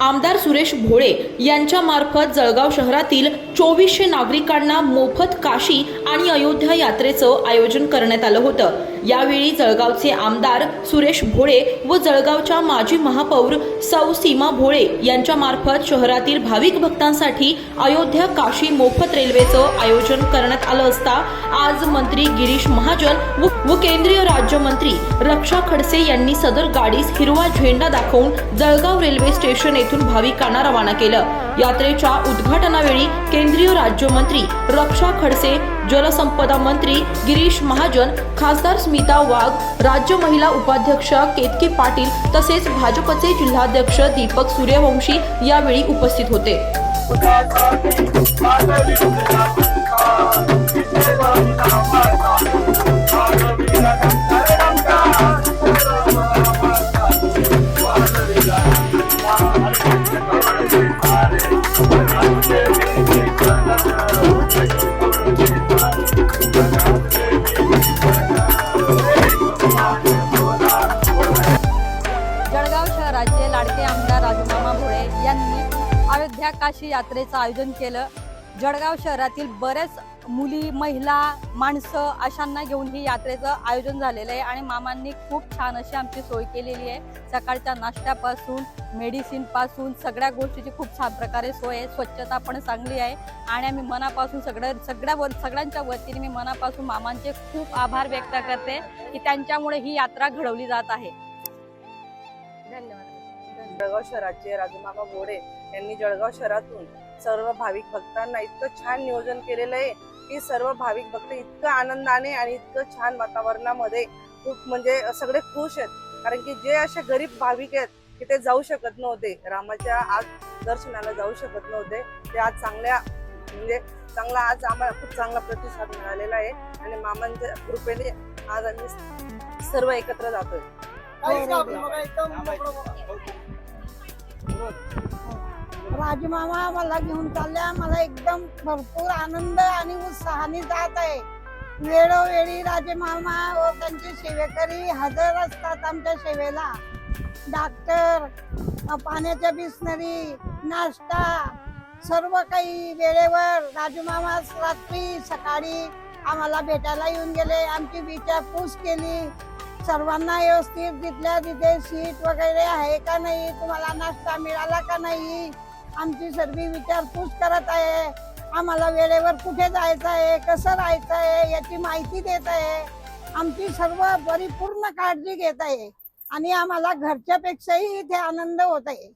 आमदार सुरेश भोळे यांच्यामार्फत जळगाव शहरातील चोवीसशे नागरिकांना मोफत काशी आणि अयोध्या यात्रेचं आयोजन करण्यात आलं होतं. यावेळी जळगावचे आमदार सुरेश भोळे व जळगावच्या माजी महापौर सौ सीमा भोळे यांच्या मार्फत शहरातील भाविक भक्तांसाठी अयोध्या काशी मोफत रेल्वेचं आयोजन करण्यात आलं असता आज मंत्री गिरीश महाजन व- केंद्रीय राज्यमंत्री रक्षा खडसे यांनी सदर गाडीस हिरवा झेंडा दाखवून जळगाव रेल्वे स्टेशन येथून भाविकांना रवाना केलं. यात्रेच्या उद्घाटनावेळी केंद्रीय राज्यमंत्री रक्षा खडसे जलसंपदा मंत्री गिरीश महाजन खासदार स्मिता वाघ राज्य महिला उपाध्यक्ष केतकी पाटील तसेच भाजपचे जिल्हाध्यक्ष दीपक सूर्यवंशी यावेळी उपस्थित होते. शहराचे लाडके आमदार राजूमामा भोळे यांनी अयोध्या काशी यात्रेचं आयोजन केलं. जळगाव शहरातील बऱ्याच मुली महिला माणसं अशांना घेऊन ही यात्रेचं आयोजन झालेलं आहे आणि मामांनी खूप छान अशी आमची सोय केलेली आहे. सकाळच्या नाश्त्यापासून मेडिसिनपासून सगळ्या गोष्टीची खूप छान प्रकारे सोय आहे. स्वच्छता पण चांगली आहे आणि आम्ही मनापासून सगळ्या सगळ्या व सगळ्यांच्या वतीने मी मनापासून मामांचे खूप आभार व्यक्त करते की त्यांच्यामुळे ही यात्रा घडवली जात आहे. धन्यवाद. जळगाव शहराचे राजूमामा गोडे यांनी जळगाव शहरातून सर्व भाविक भक्तांना इतकं छान नियोजन केलेलं आहे की सर्व भाविक भक्त इतकं आनंदाने आणि इतकं छान वातावरणामध्ये खूप म्हणजे सगळे खुश आहेत. कारण की जे असे गरीब भाविक आहेत की ते जाऊ शकत नव्हते. रामाच्या आज दर्शनाला जाऊ शकत नव्हते. ते आज चांगल्या म्हणजे चांगला आज आम्हाला खूप चांगला प्रतिसाद मिळालेला आहे आणि मामांच्या कृपेने आज आम्ही सर्व एकत्र जातोय. राजमामा मला घेऊन चालल्या. मला एकदम भरपूर आनंद आणि उत्साहाने जात आहे. वेळोवेळी राजमामा व त्यांचे सेवेकरी हजर असतात आमच्या सेवेला. डॉक्टर अ, पाण्याच्या बिसनरी नाश्ता सर्व काही वेळेवर राजमामा रात्री सकाळी आम्हाला भेटायला येऊन गेले. आमची विचारपूस केली. सर्वांना व्यवस्थित तिथल्या तिथे सीट वगैरे आहे का नाही तुम्हाला नाश्ता मिळाला का नाही आमची सर्व विचारपूस करत आहे. आम्हाला वेळेवर कुठे जायचं आहे कसं राहायचं आहे याची माहिती देत आहे. आमची सर्व परिपूर्ण काळजी घेत आहे आणि आम्हाला घरच्यापेक्षाही इथे आनंद होत आहे.